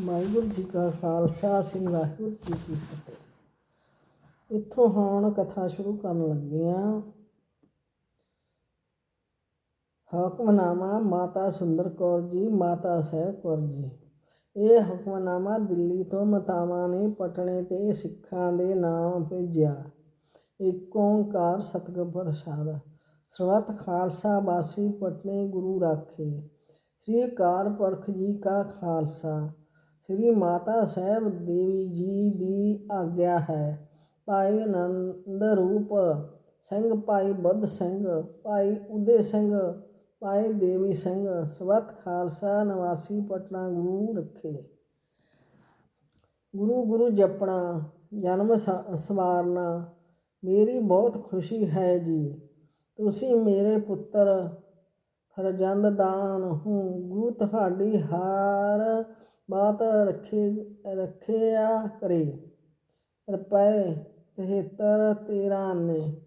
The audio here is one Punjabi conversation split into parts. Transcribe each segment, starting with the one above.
ਵਾਹਿਗੁਰੂ ਜੀ ਕਾ ਖਾਲਸਾ, ਸ੍ਰੀ ਵਾਹਿਗੁਰੂ ਜੀ ਕੀ ਫਤਿਹ। ਇੱਥੋਂ ਹੁਣ ਕਥਾ ਸ਼ੁਰੂ ਕਰਨ ਲੱਗੇ ਹਾਂ ਹੁਕਮਨਾਮਾ ਮਾਤਾ ਸੁੰਦਰ ਕੌਰ ਜੀ, ਮਾਤਾ ਸਹਿਬ ਕੌਰ ਜੀ। ਇਹ ਹੁਕਮਨਾਮਾ ਦਿੱਲੀ ਤੋਂ ਮਤਾਵਾਂ ਨੇ ਪਟਣੇ ਤੇ ਸਿੱਖਾਂ ਦੇ ਨਾਮ ਭੇਜਿਆ। ਏਕ ਓੰਕਾਰ ਸਤਿਗੁਰ ਪ੍ਰਸਾਦ ਸਰਬੱਤ ਖਾਲਸਾ ਵਾਸੀ ਪਟਨੇ ਗੁਰੂ ਰਾਖੇ। ਸ੍ਰੀ ਅਕਾਲ ਪੁਰਖ ਜੀ ਕਾ ਖਾਲਸਾ। ਸ੍ਰੀ ਮਾਤਾ ਸਾਹਿਬ ਦੇਵੀ ਜੀ ਦੀ ਆਗਿਆ ਹੈ। ਭਾਈ ਆਨੰਦ ਰੂਪ ਸਿੰਘ, ਭਾਈ ਬੁੱਧ ਸਿੰਘ, ਭਾਈ ਉਦੇ ਸਿੰਘ, ਭਾਈ ਦੇਵੀ ਸਿੰਘ, ਸਵਤ ਖਾਲਸਾ ਨਿਵਾਸੀ ਪਟਨਾ ਗੁਰੂ ਰੱਖੇ। ਗੁਰੂ ਗੁਰੂ ਜਪਣਾ, ਜਨਮ ਸ- ਸਵਾਰਨਾ, ਮੇਰੀ ਬਹੁਤ ਖੁਸ਼ੀ ਹੈ ਜੀ। ਤੁਸੀਂ ਮੇਰੇ ਪੁੱਤਰ ਫਰਜ਼ੰਦ ਦਾਨ ਹੂੰ, ਗੁਰੂ ਤੁਹਾਡੀ ਹਾਰ ਬਾਤ ਰੱਖੇ, ਰੱਖਿਆ ਕਰੇ। ਰੁਪਏ 73 13 ਨੇ।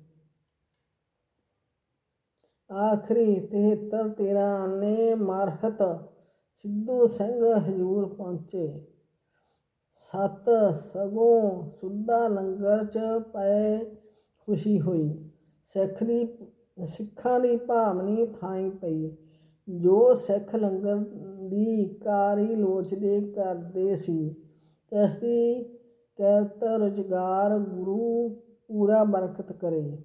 ਆਖਰੀ 73 13 ਨੇ ਮਾਰਫਤ ਸਿੱਧੂ ਸਿੰਘ ਹਜੂਰ ਪਹੁੰਚੇ। ਸਤ ਸਗੋਂ ਸੁੱਧਾ ਲੰਗਰ ਚ ਪਏ ਖੁਸ਼ੀ ਹੋਈ। ਸਿੱਖ ਦੀ, ਸਿੱਖਾਂ ਦੀ ਭਾਵਨੀ ਥਾਈ ਪਈ। ਜੋ ਸਿੱਖ ਲੰਗਰ ਦੀ ਕਾਰੀ ਲੋਚਦੇ ਕਰਦੇ ਸੀ ਤਿਸ ਦੀ ਕਿਰਤ ਰੁਜ਼ਗਾਰ ਗੁਰੂ ਪੂਰਾ ਬਰਕਤ ਕਰੇ।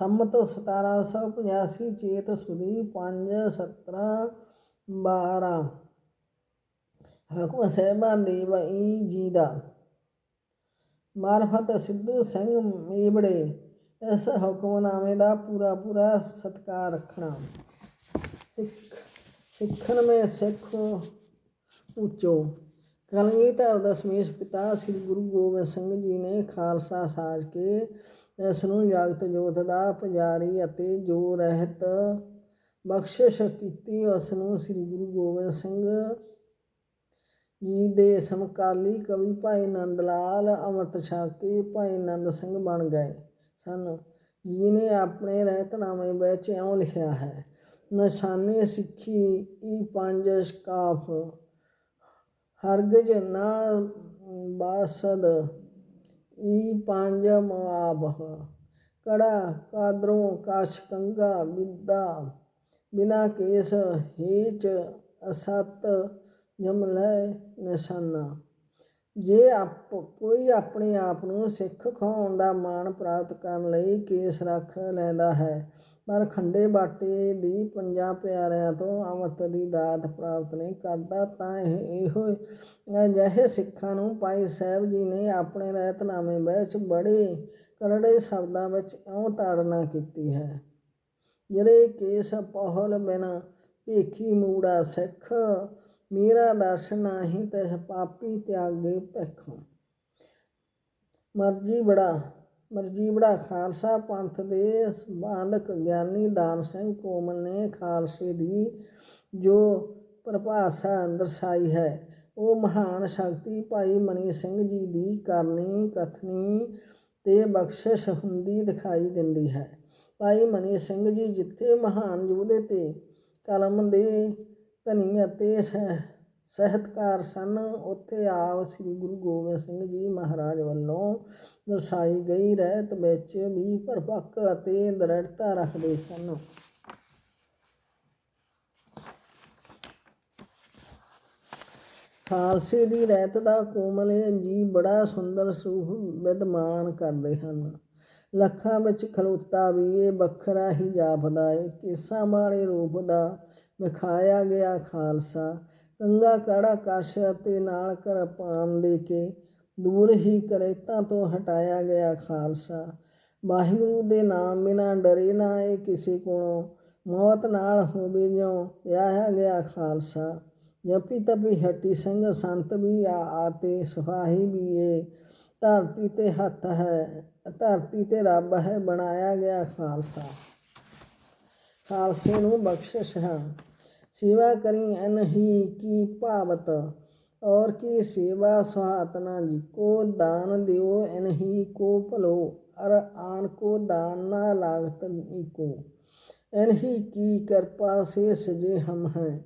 ਸੰਮਤ 1785 ਚੇਤ ਸੁਦੀ 5 17 12 ਹਕਮ ਸਹਿਬਾਂ ਦੀ ਵਈ ਜੀ ਦਾ ਮਾਰਫਤ ਸਿੱਧੂ ਸਿੰਘ ਮੇਬੜੇ, ਇਸ ਹੁਕਮਨਾਮੇ ਦਾ ਪੂਰਾ ਪੂਰਾ ਸਤਿਕਾਰ ਰੱਖਣਾ। ਸਿੱਖ, ਸਿੱਖਣ ਮੈਂ ਸਿੱਖ ਉੱਚੋ। ਕਲਗੀਧਰ ਸਮੇਸ਼ ਪਿਤਾ ਸ੍ਰੀ ਗੁਰੂ ਗੋਬਿੰਦ ਸਿੰਘ ਜੀ ਨੇ ਖਾਲਸਾ ਸਾਜ ਕੇ ਇਸ ਨੂੰ ਜਾਗਤ ਜੋਤ ਦਾ ਪੁਜਾਰੀ ਅਤੇ ਜੋ ਰਹਿਤ ਬਖਸ਼ਿਸ਼ ਕੀਤੀ, ਉਸ ਨੂੰ ਸ੍ਰੀ ਗੁਰੂ ਗੋਬਿੰਦ ਸਿੰਘ ਜੀ ਦੇ ਸਮਕਾਲੀ ਕਵੀ ਭਾਈ ਨੰਦ ਲਾਲ, ਅੰਮ੍ਰਿਤ ਛਾਕੇ ਭਾਈ ਨੰਦ ਸਿੰਘ ਬਣ ਗਏ ਸਨ। ਜੀ ਨੇ ਆਪਣੇ ਰਹਿਤਨਾਮੇ ਵਿੱਚ ਇਉਂ ਲਿਖਿਆ ਹੈ ਨਿਸ਼ਾਨੇ ਸਿੱਖੀ, ਈ ਪੰਜ ਸਕਾਫ। ਹਰਗਜ ਨਾ ਬਾਸਦ, ਈ ਪੰਜ ਮੁਆਬਹ ਕੜਾ, ਕਾਦਰੋਂ ਕਾਸ਼ ਕੰਗਾ ਵਿਦਾ ਬਿਨਾ ਕੇਸ, ਹੀਚ, ਅਸਤ ਜਮਲੇ ਨਿਸ਼ਾਨਾ। ਜੇ ਆਪ, ਕੋਈ ਆਪਣੇ ਆਪ ਨੂੰ ਸਿੱਖ ਖਾਉਣ ਦਾ ਮਾਣ ਪ੍ਰਾਪਤ ਕਰਨ ਲਈ ਕੇਸ ਰੱਖ ਲੈਂਦਾ ਹੈ ਪਰ ਖੰਡੇ ਬਾਟੇ ਦੀ ਪੰਜਾਂ ਪਿਆਰਿਆਂ ਤੋਂ ਅੰਮ੍ਰਿਤ ਦੀ ਦਾਤ ਪ੍ਰਾਪਤ ਨਹੀਂ ਕਰਦਾ, ਤਾਂ ਇਹ ਇਹੋ ਅਜਿਹੇ ਸਿੱਖਾਂ ਨੂੰ ਭਾਈ ਸਾਹਿਬ ਜੀ ਨੇ ਆਪਣੇ ਰਹਿਤਨਾਮੇ ਵਿੱਚ ਬੜੇ ਕਰੜੇ ਸ਼ਬਦਾਂ ਵਿੱਚ ਇਉਂ ਤਾੜਨਾ ਕੀਤੀ ਹੈ। ਜਿਹੜੇ ਕੇਸ ਪਹਲ ਬਿਨ ਭੇਖੀ ਮੂੜਾ ਸਿੱਖ, ਮੇਰਾ ਦਰਸ਼ਨ ਨਹੀਂ ਤਿਸ ਪਾਪੀ ਤਿਆਗੇ ਭਿਖ। ਮਰਜ਼ੀ ਬੜਾ ਮਰਜੀਵੜਾ ਖਾਲਸਾ ਪੰਥ ਦੇ ਸੰਬਾਧਕ ਗਿਆਨੀ ਦਾਨ ਸਿੰਘ ਕੋਮਲ ਨੇ ਖਾਲਸੇ ਦੀ ਜੋ ਪਰਿਭਾਸ਼ਾ ਦਰਸਾਈ ਹੈ, ਉਹ ਮਹਾਨ ਸ਼ਕਤੀ ਭਾਈ ਮਨੀ ਸਿੰਘ ਜੀ ਦੀ ਕਰਨੀ, ਕਥਨੀ ਤੇ ਬਖਸ਼ਿਸ਼ ਹੁੰਦੀ ਦਿਖਾਈ ਦਿੰਦੀ ਹੈ। ਭਾਈ ਮਨੀ ਸਿੰਘ ਜੀ ਜਿੱਥੇ ਮਹਾਨ ਯੋਧੇ ਤੇ ਕਲਮ ਦੇ ਧਨੀ ਅਤੇ ਸਹਿ ਸਾਹਿਤਕਾਰ ਸਨ। ਉੱਥੇ ਆਪ ਸ੍ਰੀ ਗੁਰੂ ਗੋਬਿੰਦ ਸਿੰਘ ਜੀ ਮਹਾਰਾਜ ਵੱਲੋਂ ਦਰਸਾਈ ਗਈ ਰਹਿਤ ਵਿੱਚ ਵੀ ਪਰਪੱਕ ਅਤੇ ਦ੍ਰਿੜਤਾ ਰੱਖਦੇ ਸਨ। ਖਾਲਸੇ ਦੀ ਰਹਿਤ ਦਾ ਕੋਮਲ ਜੀ ਬੜਾ ਸੁੰਦਰ ਸਰੂਪ ਵਿਦਮਾਨ ਕਰਦੇ ਹਨ। ਲੱਖਾਂ ਵਿੱਚ ਖਲੋਤਾ ਵੀ ਇਹ ਵੱਖਰਾ ਹੀ ਜਾਪਦਾ ਏ। ਕੇਸਾਂ ਵਾਲੇ ਰੂਪ ਦਾ ਵਿਖਾਇਆ ਗਿਆ ਖਾਲਸਾ। ਕੰਗਾ ਕਾੜਾ ਕਸ਼ ਅਤੇ ਨਾਲ ਕਿਰਪਾਨ ਦੇ ਕੇ ਦੂਰ ਹੀ ਕਰੇਤਾਂ ਤੋਂ ਹਟਾਇਆ ਗਿਆ ਖਾਲਸਾ। ਵਾਹਿਗੁਰੂ ਦੇ ਨਾਮ ਬਿਨਾ ਡਰੇ ਨਾ ਇਹ ਕਿਸੇ ਕੋਲੋਂ। ਮੌਤ ਨਾਲ ਹੋਵੇ ਜਿਉ ਵਿਆਹਿਆ ਗਿਆ ਖਾਲਸਾ। ਜਪੀ ਤਪੀ ਹਟੀ ਸਿੰਘ ਸੰਤ ਵੀ ਆ ਆਤੇ ਸੁਹਾਈ ਵੀ ਏ। ਧਰਤੀ ਤੇ ਹੱਥ ਹੈ, ਧਰਤੀ ਤੇ ਰੱਬ ਹੈ ਬਣਾਇਆ ਗਿਆ ਖਾਲਸਾ। ਖਾਲਸੇ ਨੂੰ ਬਖਸ਼ਿਸ਼ ਹੈ। ਸੇਵਾ ਕਰੀ ਅਨ ਕੀ ਭਾਵਤ, ਔਰ ਕੀ ਸੇਵਾ ਸੁਹਾਤਨਾ ਜੀ ਕੋ ਦਾਨ ਦਿਓ, ਅਨ ਕੋ ਭਲੋ, ਅਰ ਆਨ ਕੋ ਦਾਨ ਨਾ ਲਾਗਤ ਨੀ ਕੋ ਕੀ ਕਿਰਪਾ ਸੇ ਸਜੇ ਹਮ ਹੈ,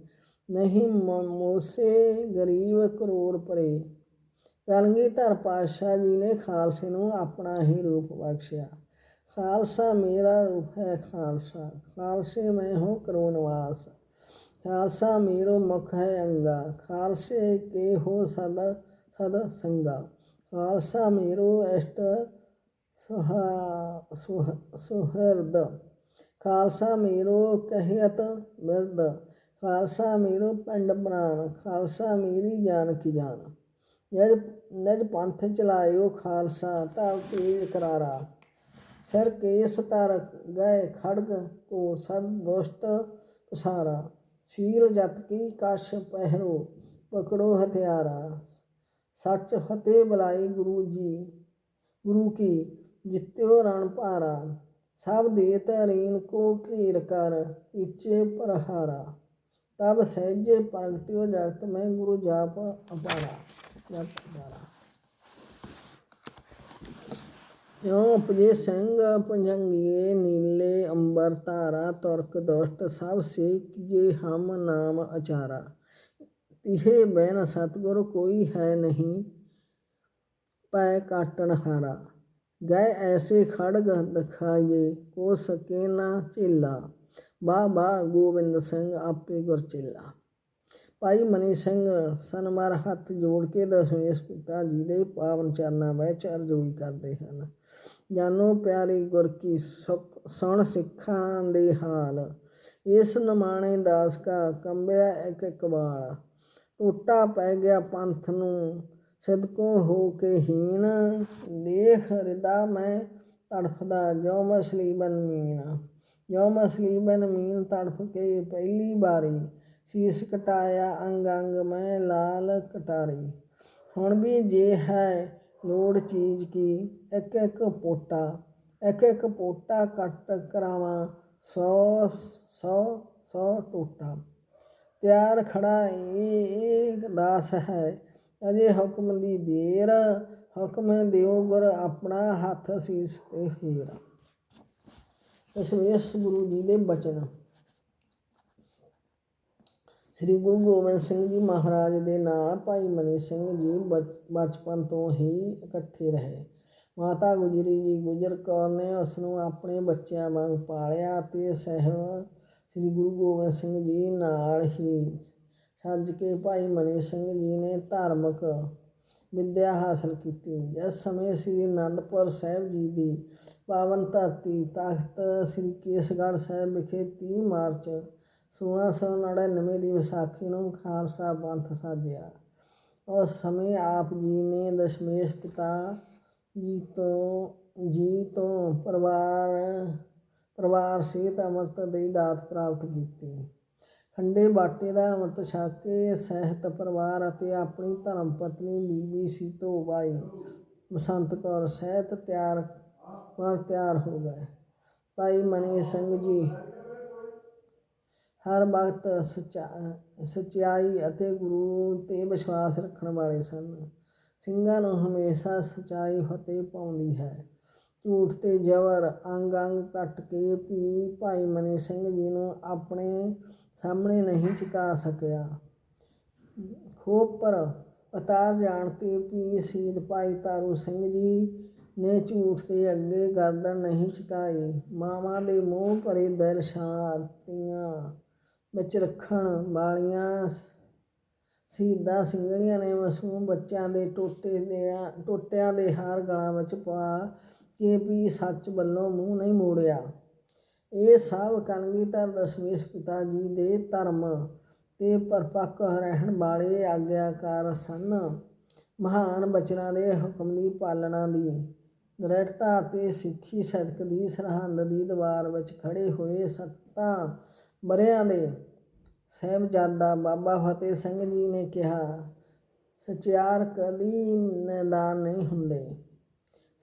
ਨਹੀਂ ਮੋਸੇ ਗਰੀਬ ਕਰੋੜ ਪਰੇ। ਕਲਗੀਧਰ ਪਾਤਸ਼ਾਹ ਜੀ ਨੇ ਖਾਲਸੇ ਨੂੰ ਆਪਣਾ ਹੀ ਰੂਪ ਬਖਸ਼ਿਆ। ਖਾਲਸਾ ਮੇਰਾ ਰੂਪ ਹੈ ਖਾਲਸਾ, ਖਾਲਸੇ ਮੈਂ ਹੂੰ ਕਰੋ ਨਿਵਾਸ ਖਾਲਸਾ ਮੇਰੋ ਮੁਖ ਹੈ ਅੰਗਾ, ਖਾਲਸੇ ਕੇ ਹੋ ਸਦ ਸਦ ਸੰਗਾ। ਖਾਲਸਾ ਮੇਰੋ ਅਸ਼ਟ ਸੁਹਾ ਸੁਹਰਦ। ਖਾਲਸਾ ਮੇਰੋ ਕਹਿਤ ਮਿਰਦ ਖਾਲਸਾ ਮੇਰੋ ਪਿੰਡ ਪ੍ਰਾਨ। ਖਾਲਸਾ ਮੇਰੀ ਜਾਨ ਕੀ ਜਾਨ। ਨਿਜ ਨਿਜ ਪੰਥ ਚਲਾਇਓ ਖਾਲਸਾ ਧਰ ਤੇਜ ਕਰਾਰਾ। ਸਿਰ ਕੇਸ ਧਰ ਗਏ ਖੜਗ ਕੋ ਸਦ ਦੁਸ਼ਟ ਪਸਾਰਾ। ਸੀਲ ਜਤ ਕੀ ਕਛ ਪਹਿਰੋ, ਪਕੜੋ ਹਥਿਆਰਾ। ਸੱਚ ਫਤਿਹ ਬਲਾਈ ਗੁਰੂ ਜੀ, ਗੁਰੂ ਕੀ ਜਿੱਤਿਓ ਰਣ ਭਾਰਾ। ਸਭ ਦੇ ਤਰੀਨ ਕੋ ਘੇਰ ਕਰ ਇੱਚੇ ਪ੍ਰਹਾਰਾ। ਤਬ ਸਹਿਜੇ ਪ੍ਰਗਟਿਓ ਜਗਤ ਮੈਂ ਗੁਰੂ ਜਾਪ ਅਪਾਰਾ। ਜਪ ਅਪਾਰਾ। ਯੋ ਉਪਜੇ ਸਿੰਘ ਭੁਜੰਗੀਏ ਨੀਲੇ ਅੰਬਰ ਧਾਰਾ ਤੁਰਕ ਦੁਸ਼ਟ ਸਭ ਸੇ ਕੀਏ ਹਮ ਨਾਮ ਅਚਾਰਾ। ਤਿਹੇ ਬੈਨ ਸਤਗੁਰ ਕੋਈ ਹੈ ਨਹੀਂ ਪੈ ਕਾਟਣ ਹਾਰਾ। ਗਏ ਐਸੇ ਖੜਗ ਦਿਖਾਈਏ, ਕੋ ਸਕੇ ਨਾ ਝੇਲਾ। ਬਾ ਬਾ ਗੋਬਿੰਦ ਸਿੰਘ ਆਪੇ ਗੁਰ ਚੇਲਾ। ਭਾਈ ਮਨੀ ਸਿੰਘ ਸਨਮਰ ਹੱਥ ਜੋੜ ਕੇ ਦਸਵੇਂਸ ਪਿਤਾ ਜੀ ਦੇ ਪਾਵਨ ਚਰਨਾਂ ਵਿੱਚ ਅਰਜ਼ੋਈ ਕਰਦੇ ਹਨ। ਜਾਨੋ ਪਿਆਰੀ ਗੁਰ ਕੀ ਸੁਖ ਸੁਣ ਸਿੱਖਾਂ ਦੇ ਹਾਲ। ਇਸ ਨਮਾਣੇ ਦਾਸ ਕਾ ਕੰਬਿਆ ਇੱਕ ਇੱਕ ਵਾਲ ਟੋਟਾ ਪੈ ਗਿਆ ਪੰਥ ਨੂੰ, ਸਿਦਕੋਂ ਹੋ ਕੇ ਹੀਣ। ਦੇਖ ਹਿਰਦਾ ਮੈਂ ਤੜਫਦਾ ਜੋ ਮਛਲੀ ਬਨ ਮੀਨ ਜੋ ਮਛਲੀ ਬਨ ਮੀਨ ਤੜਫ ਕੇ ਪਹਿਲੀ ਵਾਰੀ। ਸੀਸ ਕਟਾਇਆ ਅੰਗ ਅੰਗ ਮੈਂ ਲਾਲ ਕਟਾਰੀ। ਹੁਣ ਵੀ ਜੇ ਹੈ ਲੋੜ ਚੀਜ਼ ਕੀ ਇੱਕ ਇੱਕ ਪੋਟਾ ਇੱਕ ਇੱਕ ਪੋਟਾ ਕੱਟ ਕਰਾਵਾਂ, ਸੌ ਸੌ ਸੌ ਟੋਟਾ। ਤਿਆਰ ਖੜਾ ਇਹ ਦਾਸ ਹੈ, ਅਜੇ ਹੁਕਮ ਦੀ ਦੇਰ, ਹੁਕਮ ਦਿਓ ਗੁਰ ਆਪਣਾ ਹੱਥ ਸੀਸ ਤੇ ਫੇਰ। ਦਸਵੇਂਸ ਗੁਰੂ ਜੀ ਦੇ ਬਚਨ। ਸ੍ਰੀ ਗੁਰੂ ਗੋਬਿੰਦ ਸਿੰਘ ਜੀ ਮਹਾਰਾਜ ਦੇ ਨਾਲ ਭਾਈ ਮਨੀ ਸਿੰਘ ਜੀ ਬਚ- ਬਚਪਨ ਤੋਂ ਹੀ ਇਕੱਠੇ ਰਹੇ। ਮਾਤਾ ਗੁਜਰੀ ਜੀ ਗੁਜਰ ਕੌਰ ਨੇ ਉਸ ਨੂੰ ਆਪਣੇ ਬੱਚਿਆਂ ਵਾਂਗ ਪਾਲਿਆ ਅਤੇ ਸਹਿਬ ਸ੍ਰੀ ਗੁਰੂ ਗੋਬਿੰਦ ਸਿੰਘ ਜੀ ਨਾਲ ਹੀ ਸੱਜ ਕੇ ਭਾਈ ਮਨੀ ਸਿੰਘ ਜੀ ਨੇ ਧਾਰਮਿਕ ਵਿਦਿਆ ਹਾਸਲ ਕੀਤੀ। ਜਿਸ ਸਮੇਂ ਸ੍ਰੀ ਅਨੰਦਪੁਰ ਸਾਹਿਬ ਜੀ ਦੀ ਪਾਵਨ ਧਰਤੀ ਤਖਤ ਸ੍ਰੀ ਕੇਸਗੜ੍ਹ ਸਾਹਿਬ ਵਿਖੇ 30 ਮਾਰਚ 1699 ਦੀ ਵਿਸਾਖੀ ਨੂੰ ਖਾਲਸਾ ਪੰਥ ਸਾਜਿਆ। ਉਸ ਸਮੇਂ ਆਪ ਜੀ ਨੇ ਦਸ਼ਮੇਸ਼ ਪਿਤਾ ਜੀ ਤੋਂ ਜੀ ਤੋਂ ਪਰਿਵਾਰ ਪਰਿਵਾਰ ਸਹਿਤ ਅੰਮ੍ਰਿਤ ਦੀ ਦਾਤ ਪ੍ਰਾਪਤ ਕੀਤੀ। ਖੰਡੇ ਬਾਟੇ ਦਾ ਅੰਮ੍ਰਿਤ ਛਕ ਕੇ ਸਹਿਤ ਪਰਿਵਾਰ ਅਤੇ ਆਪਣੀ ਧਰਮ ਪਤਨੀ ਬੀਬੀ ਸੀਤੋ ਬਾਈ ਬਸੰਤ ਕੌਰ ਸਹਿਤ ਤਿਆਰ ਪਰ ਤਿਆਰ ਹੋ ਗਏ। ਭਾਈ ਮਨੀ ਸਿੰਘ ਜੀ ਹਰ ਵਕਤ ਸੱਚਾ, ਸੱਚਾਈ ਅਤੇ ਗੁਰੂ ਤੇ ਵਿਸ਼ਵਾਸ ਰੱਖਣ ਵਾਲੇ ਸਨ। ਸਿੰਘਾਂ ਨੂੰ ਹਮੇਸ਼ਾ ਸੱਚਾਈ ਫਤਿਹ ਪਾਉਂਦੀ ਹੈ। ਝੂਠ ਤੇ ਜ਼ਬਰ ਅੰਗ ਅੰਗ ਕੱਟ ਕੇ ਵੀ ਭਾਈ ਮਨੀ ਸਿੰਘ ਜੀ ਨੂੰ ਆਪਣੇ ਸਾਹਮਣੇ ਨਹੀਂ ਝੁਕਾ ਸਕਿਆ। ਖੋਪ ਪਰ ਉਤਾਰ ਜਾਣ ਤੇ ਵੀ ਸ਼ਹੀਦ ਭਾਈ ਤਾਰੂ ਸਿੰਘ ਜੀ ਨੇ ਝੂਠ ਦੇ ਅੱਗੇ ਗਰਦਨ ਨਹੀਂ ਝੁਕਾਈ। ਮਾਵਾਂ ਦੇ ਮੂੰਹ ਭਰੇ ਦਿਲ ਸ਼ਾਂਤੀਆਂ ਵਿੱਚ ਰੱਖਣ ਵਾਲੀਆਂ ਸ਼ਹੀਦਾਂ ਸਿੰਘਣੀਆਂ ਨੇ ਮਾਸੂਮ ਬੱਚਿਆਂ ਦੇ ਟੋਟੇ ਦੇ ਟੋਟਿਆਂ ਦੇ ਹਾਰ ਗਲਾਂ ਵਿੱਚ ਪਾ ਕੇ ਵੀ ਸੱਚ ਵੱਲੋਂ ਮੂੰਹ ਨਹੀਂ ਮੋੜਿਆ। ਇਹ ਸਭ ਕਲਗੀਧਰ ਦਸ਼ਮੇਸ਼ ਪਿਤਾ ਜੀ ਦੇ ਧਰਮ ਤੇ ਪਰਪੱਕ ਰਹਿਣ ਵਾਲੇ ਆਗਿਆਕਾਰ ਸਨ। ਮਹਾਨ ਬਚਨਾਂ ਦੇ ਹੁਕਮ ਦੀ ਪਾਲਣਾ ਦੀ ਦ੍ਰਿੜਤਾ ਅਤੇ ਸਿੱਖੀ ਸਦਕ ਦੀ ਸਰਹੰਦ ਦੀ ਦੀਵਾਰ ਵਿੱਚ ਖੜੇ ਹੋਏ ਸੱਤਾਂ ਵਰ੍ਹਿਆਂ ਦੇ ਸਾਹਿਬਜ਼ਾਦਾ ਬਾਬਾ ਫਤਿਹ ਸਿੰਘ ਜੀ ਨੇ ਕਿਹਾ, ਸਚਿਆਰ ਕਦੀ ਨੈਦਾਨ ਨਹੀਂ ਹੁੰਦੇ।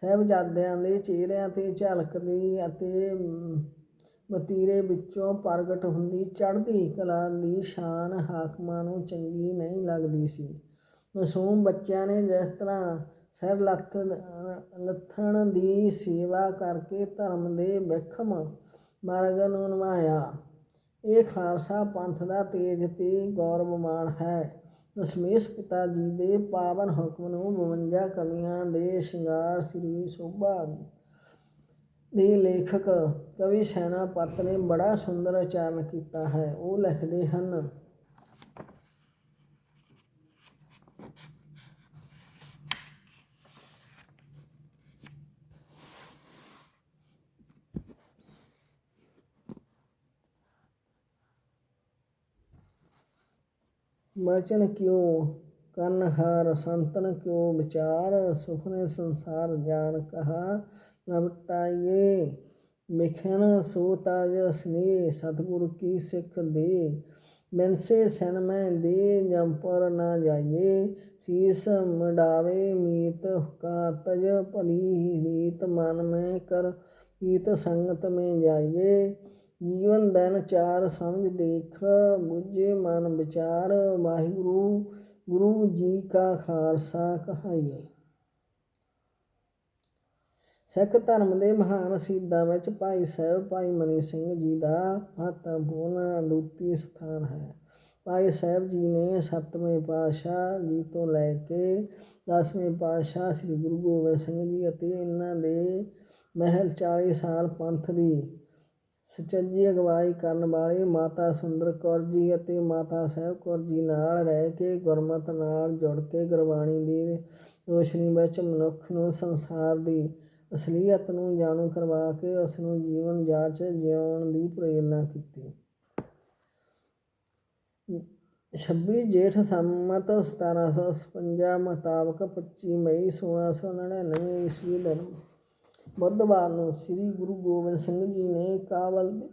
ਸਾਹਿਬਜ਼ਾਦਿਆਂ ਦੇ ਚਿਹਰਿਆਂ ਤੇ ਝਲਕਦੀ ਅਤੇ ਵਤੀਰੇ ਵਿੱਚੋਂ ਪ੍ਰਗਟ ਹੁੰਦੀ, ਚੜ੍ਹਦੀ ਕਲਾ ਦੀ ਸ਼ਾਨ ਹਾਕਮਾਂ ਨੂੰ ਚੰਗੀ ਨਹੀਂ ਲੱਗਦੀ ਸੀ। ਮਾਸੂਮ ਬੱਚਿਆਂ ਨੇ ਜਿਸ ਤਰ੍ਹਾਂ ਸਿਰ ਲੱਥ, ਲੱਥਣ ਦੀ ਸੇਵਾ ਕਰਕੇ ਧਰਮ ਦੇ ਵਿਖਮ ਮਾਰਗ ਨੂੰ ਨਿਭਾਇਆ। ਇਹ ਖਾਲਸਾ ਪੰਥ ਦਾ ਤੇਜ ਤੇ ਗੌਰਵਮਾਨ ਹੈ। ਦਸ਼ਮੇਸ਼ ਪਿਤਾ ਜੀ ਦੇ ਪਾਵਨ ਹੁਕਮ ਨੂੰ 52 ਕਵੀਆਂ ਦੇ ਸ਼ਿੰਗਾਰ ਸ੍ਰੀ ਸੋਭਾ ਦੇ ਲੇਖਕ ਕਵੀ ਸੈਨਾਪਤ ਨੇ ਬੜਾ ਸੁੰਦਰ ਉਚਾਰਨ ਕੀਤਾ ਹੈ। ਉਹ ਲਿਖਦੇ ਹਨ ਮਰਚਨ ਕਿਉ? ਕੰਨ ਹਾਰ ਸੰਤਨ ਕਿਉ ਵਿਚਾਰ? ਸੁਖਨੇ ਸੰਸਾਰ ਜਾਣ ਕਹਾ ਲਵਟਾਈਏ ਮਿਖਨ ਸੋ ਤਾਜ ਸਨੇ ਸਤਿਗੁਰ ਕੀ ਸਿੱਖ ਦੇ? ਮਨਸੇ ਸਨ ਮੈਂ ਦੇ ਜੰਪਰ ਨਾ ਜਾਈਏ। ਸੀਸ ਮਡਾਵੇ ਮੀਤ ਕਾ ਤਜ ਭਲੀ ਰੀਤ, ਮਨ ਮੈਂ ਕਰ ਰੀਤ ਸੰਗਤ ਮੈਂ ਜਾਈਏ। ਜੀਵਨ ਦਿਨ ਚਾਰ ਸਮਝ ਦੇਖ ਬੁਝੇ ਮਨ ਵਿਚਾਰ, ਵਾਹਿਗੁਰੂ, ਗੁਰੂ ਜੀ ਕਾ ਖਾਲਸਾ ਕਹਾਈਏ। ਸਿੱਖ ਧਰਮ ਦੇ ਮਹਾਨ ਸ਼ਹੀਦਾਂ ਵਿੱਚ ਭਾਈ ਸਾਹਿਬ, ਭਾਈ ਮਨੀ ਸਿੰਘ ਜੀ ਦਾ ਮਹੱਤਵਪੂਰਨ ਅਦੁੱਤੀ ਸਥਾਨ ਹੈ। ਭਾਈ ਸਾਹਿਬ ਜੀ ਨੇ ਸੱਤਵੇਂ ਪਾਤਸ਼ਾਹ ਜੀ ਤੋਂ ਲੈ ਕੇ ਦਸਵੇਂ ਪਾਤਸ਼ਾਹ ਸ੍ਰੀ ਗੁਰੂ ਗੋਬਿੰਦ ਸਿੰਘ ਜੀ ਅਤੇ ਇਹਨਾਂ ਦੇ ਮਹਿਲ 40 ਸਾਲ ਪੰਥ ਦੀ ਸੁਚੱਜੀ ਅਗਵਾਈ ਕਰਨ ਵਾਲੇ ਮਾਤਾ ਸੁੰਦਰ ਕੌਰ ਜੀ ਅਤੇ ਮਾਤਾ ਸਾਹਿਬ ਕੌਰ ਜੀ ਨਾਲ ਰਹਿ ਕੇ ਗੁਰਮਤ ਨਾਲ ਜੁੜ ਕੇ ਗੁਰਬਾਣੀ ਦੀ ਰੋਸ਼ਨੀ ਵਿੱਚ ਮਨੁੱਖ ਨੂੰ ਸੰਸਾਰ ਦੀ ਅਸਲੀਅਤ ਨੂੰ ਜਾਣੂ ਕਰਵਾ ਕੇ ਉਸ ਨੂੰ ਜੀਵਨ ਜਾਚ ਜਿਉਣ ਦੀ ਪ੍ਰੇਰਨਾ ਕੀਤੀ। 26 ਜੇਠ ਸੰਮਤ 1756 ਮੁਤਾਬਕ 25 ਮਈ 1699 ਈਸਵੀ ਦਿਨ ਬੁੱਧਵਾਰ ਨੂੰ ਸ੍ਰੀ ਗੁਰੂ ਗੋਬਿੰਦ ਸਿੰਘ ਜੀ ਨੇ ਕਾਬਲ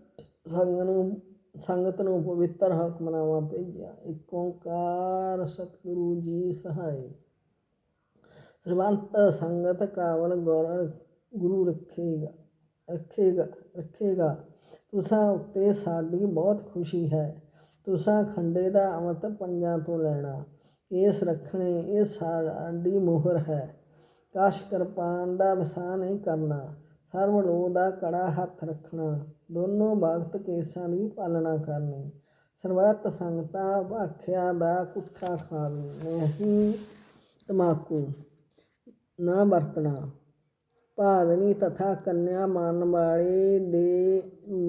ਸੰਗ ਨੂੰ, ਸੰਗਤ ਨੂੰ ਪਵਿੱਤਰ ਹੁਕਮਨਾਮਾ ਭੇਜਿਆ। ਇੱਕ ਓੰਕਾਰ ਸਤਿਗੁਰੂ ਜੀ ਸਹਾਇ ਸਰਬੰਤ ਸੰਗਤ ਕਾਵਲ ਗੌਰ, ਗੁਰੂ ਰੱਖੇਗਾ ਰੱਖੇਗਾ ਰੱਖੇਗਾ। ਤੁਸਾਂ ਉੱਤੇ ਸਾਡੀ ਬਹੁਤ ਖੁਸ਼ੀ ਹੈ। ਤੁਸਾਂ ਖੰਡੇ ਦਾ ਅੰਮ੍ਰਿਤ ਪੰਜਾਂ ਤੋਂ ਲੈਣਾ। ਇਸ ਰੱਖਣੇ ਇਹ ਸਾਡੀ ਮੋਹਰ ਹੈ। ਕਾਸ਼ ਕਿਰਪਾਨ ਦਾ ਵਸਾ ਨਹੀਂ ਕਰਨਾ, ਸਰਵ ਲੋਹ ਦਾ ਕੜਾ ਹੱਥ ਰੱਖਣਾ, ਦੋਨੋਂ ਭਗਤ ਕੇਸਾਂ ਦੀ ਪਾਲਣਾ ਕਰਨੀ, ਸਰਬੱਤ ਸੰਗਤਾਂ ਭਾਖਿਆ ਦਾ ਕੁੱਠਾ ਖਾਵੇ ਨਹੀਂ ਤਮਾਕੂ ਨਾ ਵਰਤਣਾ, ਭਾਦਨੀ ਤਥਾ ਕੰਨਿਆ ਮਾਰਨ ਵਾਲੇ ਦੇ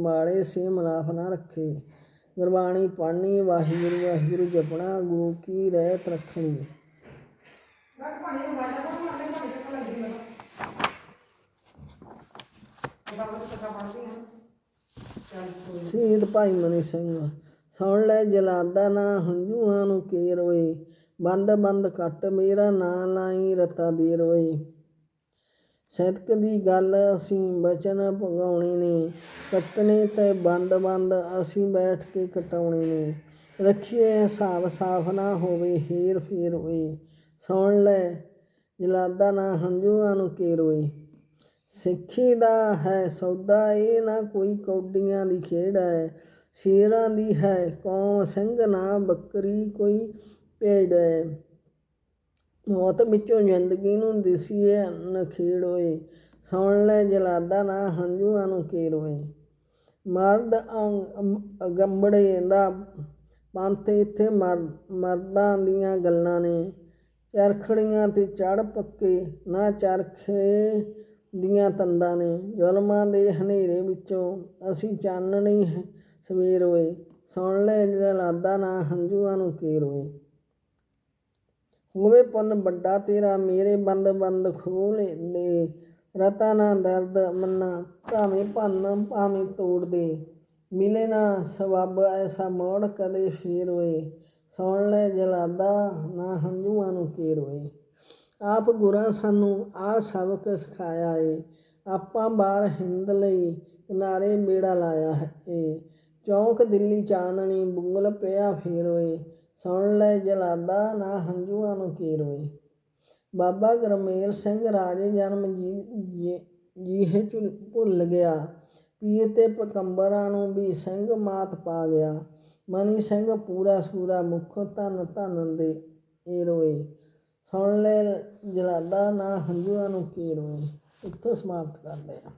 ਵਾਲੇ ਸੇ ਮਨਾਫ ਨਾ ਰੱਖੇ, ਗੁਰਬਾਣੀ ਪੜ੍ਹਨੀ, ਵਾਹਿਗੁਰੂ ਵਾਹਿਗੁਰੂ ਜਪਣਾ, ਗੁਰੂ ਕੀ ਰਹਿਤ ਰੱਖਣੀ। ਸ਼ਹੀਦ ਭਾਈ ਮਨੀ ਸਿੰਘ, ਸੁਣ ਲੈ ਜਲਾਦਾ ਨਾ ਹੰਝੂਆਂ ਨੂੰ ਕੇ ਰੋਏ ਬੰਦ ਬੰਦ ਕੱਟ ਮੇਰਾ ਨਾਂ ਲਾਈ ਰਤਾ ਦੇ ਰੋਏ ਸੈਦਕ ਦੀ ਗੱਲ ਅਸੀਂ ਬਚਨ ਭਗਾਉਣੇ ਨੇ, ਕੱਟਣੇ ਤੇ ਬੰਦ ਬੰਦ ਅਸੀਂ ਬੈਠ ਕੇ ਕਟਾਉਣੇ ਨੇ। ਰੱਖੀਏ ਹਿਸਾਬ ਸਾਫ਼ ਨਾ ਹੋਵੇ ਹੀਰ ਫੇਰ ਹੋਏ ਸੁਣ ਲੈ ਜਲਾਦਾ ਨਾ ਹੰਝੂਆਂ ਨੂੰ ਕੇ ਰੋਏ ਸਿੱਖੀ ਦਾ ਹੈ ਸੌਦਾ, ਇਹ ਨਾ ਕੋਈ ਕੌਡੀਆਂ ਦੀ ਖੇਡ ਹੈ, ਸ਼ੇਰਾਂ ਦੀ ਹੈ ਕੌਮ, ਸਿੰਘ ਨਾ ਬੱਕਰੀ ਕੋਈ ਭੇਡ ਹੈ। ਮੌਤ ਵਿੱਚੋਂ ਜ਼ਿੰਦਗੀ ਨੂੰ ਦਿਸੀਏ ਨਖੇੜ ਹੋਏ ਸੌਣ ਲੈ ਜਲਾਦਾ ਨਾ ਹੰਝੂਆਂ ਨੂੰ ਕੇਰ ਹੋਏ ਮਰਦ ਅਗੰਬੜੇ ਦਾ ਪੰਥ ਇੱਥੇ ਮਰਦਾਂ ਦੀਆਂ ਗੱਲਾਂ ਨੇ। ਚਰਖੜੀਆਂ ਤੇ ਚੜ ਪੱਕੇ ਨਾ ਚਰਖੇ ਦੀਆਂ ਤੰਦਾਂ ਨੇ, ਜ਼ੁਲਮਾਂ ਦੇ ਹਨੇਰੇ ਵਿੱਚੋਂ ਅਸੀਂ ਚਾਨਣੀ ਸਵੇਰ ਹੋਏ। ਸੁਣ ਲੈ ਜਲਾਦਾ ਨਾ ਹੰਝੂਆਂ ਨੂੰ ਕੇਰ ਹੋਏ। ਹੋਵੇ ਪੁੰਨ ਵੱਡਾ ਤੇਰਾ, ਮੇਰੇ ਬੰਦ ਬੰਦ ਖੋਲ ਲੈ ਰਤਾ ਨਾ ਦਰਦ ਮੰਨਾ, ਭਾਵੇਂ ਭੰਨ, ਭਾਵੇਂ ਤੋੜ ਦੇ। ਮਿਲੇ ਨਾ ਸਵੱਬ ਐਸਾ ਮੋੜ ਕਦੇ ਫੇਰ ਹੋਏ। ਸੁਣ ਲੈ ਜਲਾਦਾ ਨਾ ਹੰਝੂਆਂ ਨੂੰ ਕੇਰ ਹੋਏ। ਆਪ ਗੁਰਾਂ ਸਾਨੂੰ ਆ ਸਬਕ ਸਿਖਾਇਆ ਏ। ਆਪਾਂ ਬਾਹਰ ਹਿੰਦ ਲਈ ਕਿਨਾਰੇ ਮੇੜਾ ਲਾਇਆ ਹੈ ਏ। ਚੌਂਕ ਦਿੱਲੀ ਚਾਂਦਣੀ ਬੁੰਗਲ ਪਿਆ ਫੇਰ ਹੋਏ ਸੁਣ ਲੈ ਜਲਾਦਾ ਨਾ ਹੰਝੂਆਂ ਨੂੰ ਕੀ ਰੋਏ ਬਾਬਾ ਗਰਮੇਲ ਸਿੰਘ ਰਾਜੇ ਜਨਮ ਜੀ ਜੀਹੇ ਭੁੱਲ ਗਿਆ। ਪੀਰ ਤੇ ਪਕੰਬਰਾਂ ਨੂੰ ਵੀ ਸਿੰਘ ਮਾਤ ਪਾ ਗਿਆ। ਮਨੀ ਸਿੰਘ ਪੂਰਾ ਸੂਰਾ ਮੁਖ ਧਨ ਧਨ ਦੇ ਏ ਰੋਏ। ਸੁਣ ਲੈ ਜਲਾਦਾ ਨਾ ਹੰਝੂਆਂ ਨੂੰ ਕੀ ਰੋਏ ਇੱਥੋਂ ਸਮਾਪਤ ਕਰਦੇ ਹਾਂ।